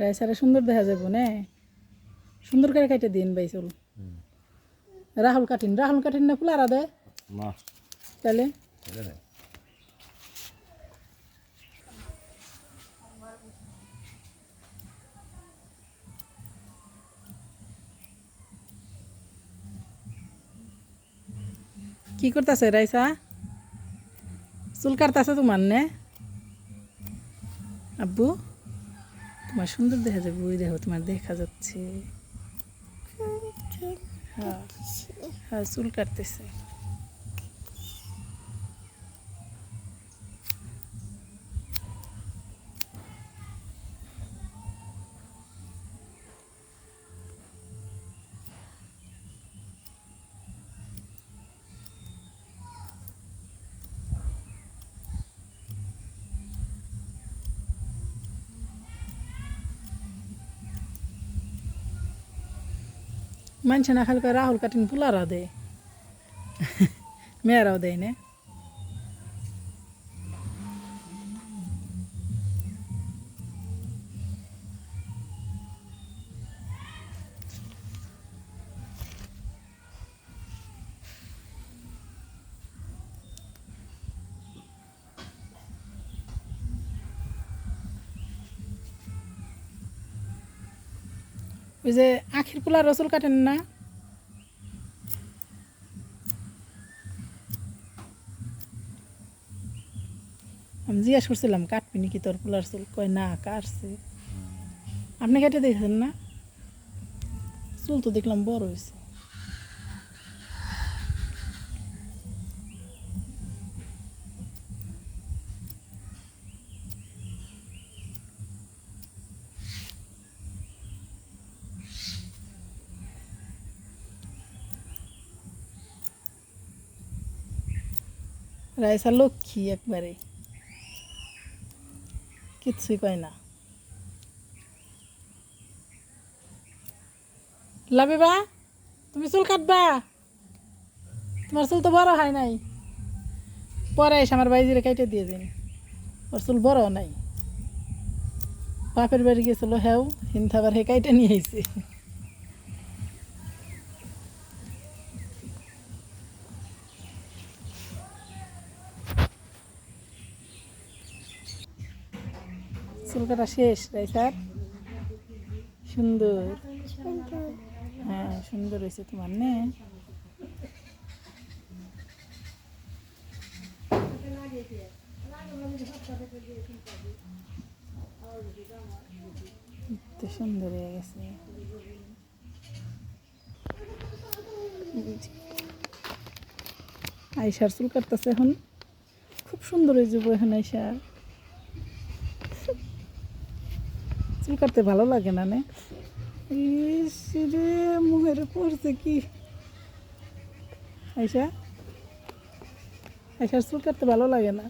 রাইসারে সুন্দর দেখা যাব না। সুন্দর করে কাটে দিন ভাই চল। রাহুল কাটিন রাহুল কাটিন না ফুলারা দেয় না। তাহলে? এটা নেই। কি করতেছে রাইসা? চুল কাটতেছে তোমার নে? আব্বু? তোমার সুন্দর দেখা যাবে ওই দেখো তোমার দেখা যাচ্ছে। হ্যাঁ হ্যাঁ চুল কাটতেছে। মানুষ না খালি রাহুল কাটিন ফুলারা দেয়। মেয়েরাও দেয় না। ওই যে আখির পোলা রসুল কাটেন না? আমি জিজ্ঞাসা করছিলাম, কাটবি নাকি তোর পোলার চুল? কয়, না, কাটছে। আপনি কেটে দেখেছেন না? চুল তো দেখলাম বড় হয়েছে। রাইসা লক্ষ্মী একবারে। কিচ্ছুই কয় না। লাভে বা, তুমি চুল কাটবা? তোমার চুল তো বড় হয় নাই। পরে এসে আমার বাইজিরে কেটে দিয়ে দিন। ওর চুল বড় নাই। বাপের বাড়ি গেছিল হেও হিন্দাবার হে কাইটে নিয়ে আইছে। চুল কাটা শেষ, তাই স্যার? সুন্দর। হ্যাঁ সুন্দর হয়েছে তোমার, নে। সুন্দর হয়ে গেছে। আইসার চুল কাটতেছে এখন। খুব সুন্দর হয়ে যাব এখন আইসার চুল কাটতে ভালো লাগে না, নে? রে, মুখের পড়ছে কি? আইসা আইসার চুল কাটতে ভালো লাগে না।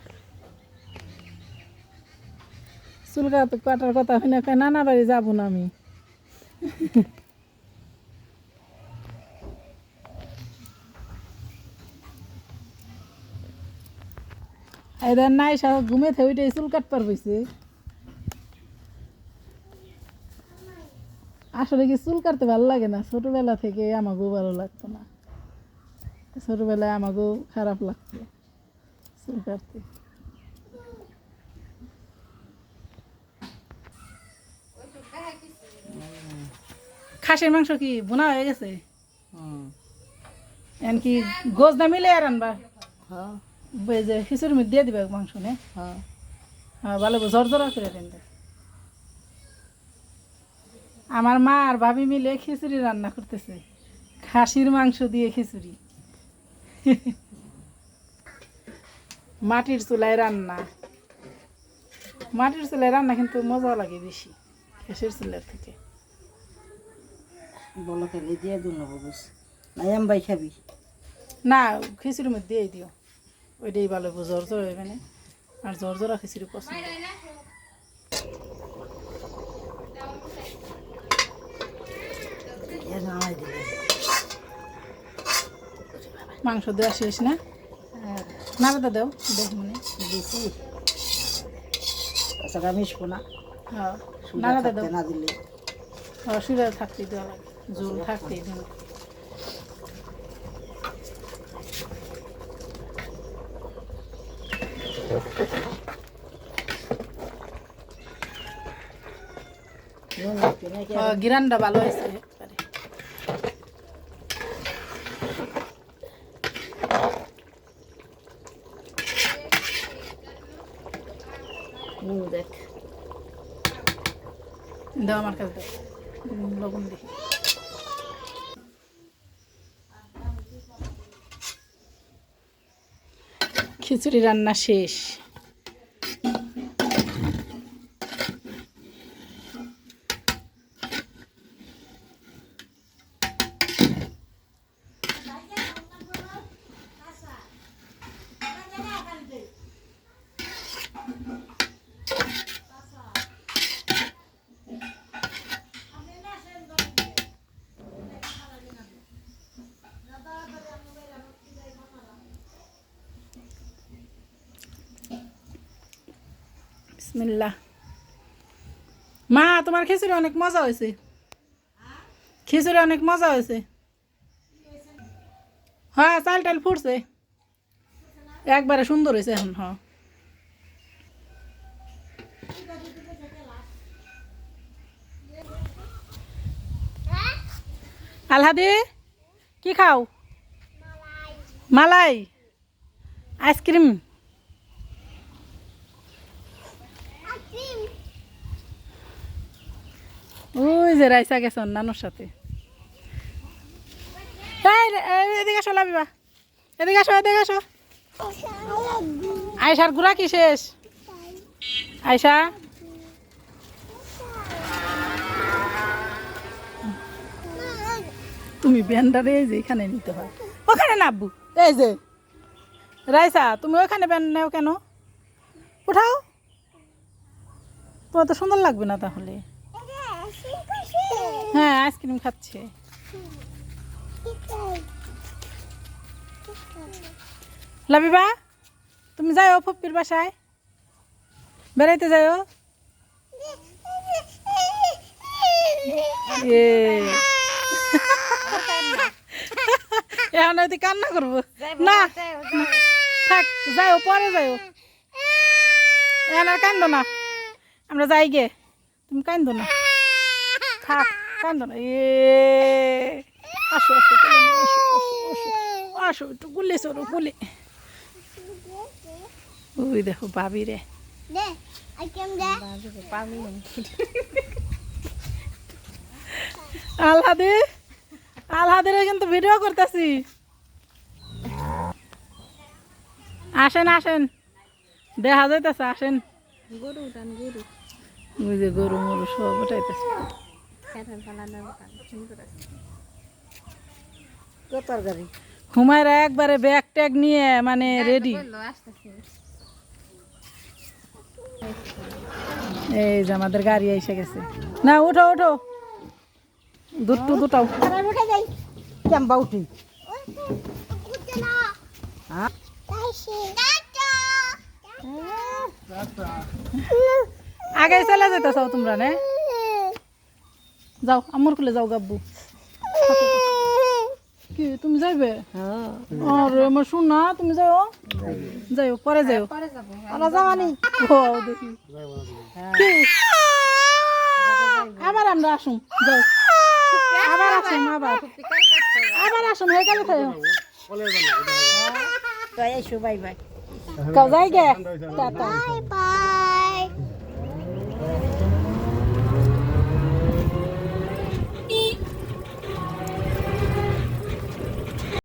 চুল কাট, কাটার কথা হয় না নানা বাড়ি যাব না আমি। এদের নাই সব ঘুমে থেকে ওইটাই চুল কাটবার হয়েছে আসলে কি চুল কাটতে ভালো লাগে না? ছোটবেলা থেকে আমাকেও ভালো লাগতো না। ছোটবেলায় আমাকেও খারাপ লাগতো চুল কাটতে। খাসির মাংস কি বোনা হয়ে গেছে? এন কি গোজ না মিলে আর আনবা? হ্যাঁ। যে মধ্যে দিয়ে দিবে মাংস নে? হ্যাঁ। হ্যাঁ ভালো ঝর ঝরা করে দেন। আমার মা আর ভাবি মিলে খিচুড়ি রান্না করতেছে। খাসির মাংস দিয়ে খিচুড়ি। মাটির চুলায় রান্না। মাটির চুলায় রান্না কিন্তু মজা লাগে বেশি গ্যাসের চুলার থেকে। বলো খেলে দিয়ে দু নেব বুঝ নাই আমি ভাই খাবি? না খিচুড়ির মধ্যে দিয়েই দিও। ওইটাই ভালো জ্বর জ্বর হবে না আর জ্বর জ্বরা খিচুড়ি পছন্দ এ নামাই দিলে মাংস দেওয়া শেষ না? না বেদা দেও দেখ মনে। দিছি তাছাড়া মিশবো না। হ্যাঁ থাকতে দাদা না দিলে। অসুবিধা থাকতেই দেওয়া লাগে জোল থাকতেই দেওয়া হ্যাঁ, গিরানটা ভালো হয়েছে একবারে। নুন দেখ দাও আমার কাছে লবণ দিই। খিচুড়ি রান্না শেষ। বিসমিল্লা মা, তোমার খিচুড়ি অনেক মজা হয়েছে। খিচুড়ি অনেক মজা হয়েছে। হ্যাঁ চাল টাল ফুটছে। একবারে সুন্দর হয়েছে এখন হ্যাঁ। আলহাদি, কি খাও? মালাই। Ice cream. ওই যে রাইসা গেছেন নানুর সাথে। এদিকে এদিকে আয়সার গুড়া কি শেষ? আয়সা তুমি ব্যান্ডারে এই যে এখানে নিতে হয়। ওখানে নাববু এই যে। রাইসা, তুমি ওখানে ব্যান্ড নেও কেন? উঠাও। তোমার তো সুন্দর লাগবে না তাহলে। হ্যাঁ আইসক্রিম খাচ্ছে। লাবিবা তুমি যাও ফুপির বাসায়। বেড়াইতে যাও এখন হয়তো কান্না করব। না থাক যাও পরে যাও এখন আর কান্দো না। আমরা যাই গে। তুমি কান্দো না। থাক। কান্দো না। এ আসো আসো চলে আসো, একটু গুলি সরো গুলি। ওই দেখো ভাবি রে। আলহাদি আলহাদিরে কিন্তু ভিডিও করতেছি। আসেন আসেন। দেখা যাইতেছে আসেন। ওই যে গরু মরু সব উঠাইতেছে। হুমায়রা একবারে ব্যাগ ট্যাগ নিয়ে মানে রেডি এই যে আমাদের গাড়ি এসে গেছে। না উঠো উঠো। দুটো দুটাও। উঠে কেমবা উঠি। হ্যাঁ আগে চলে যেতেছ তোমরা নে? যাও আমার খুলে যাও গাব্বু। কি তুমি যাইবে? হ্যাঁ আরে আমার শোনা তুমি যাও যাইও পরে যাইও। ওরা যাওয়ানি ও দেখি। কি? আবার আমরা আসুন যাও। আবার আসুন আবার। আবার আসুন হয়ে গেলে খাই তো এসো বাই বাই কাউ যাই গে টাটা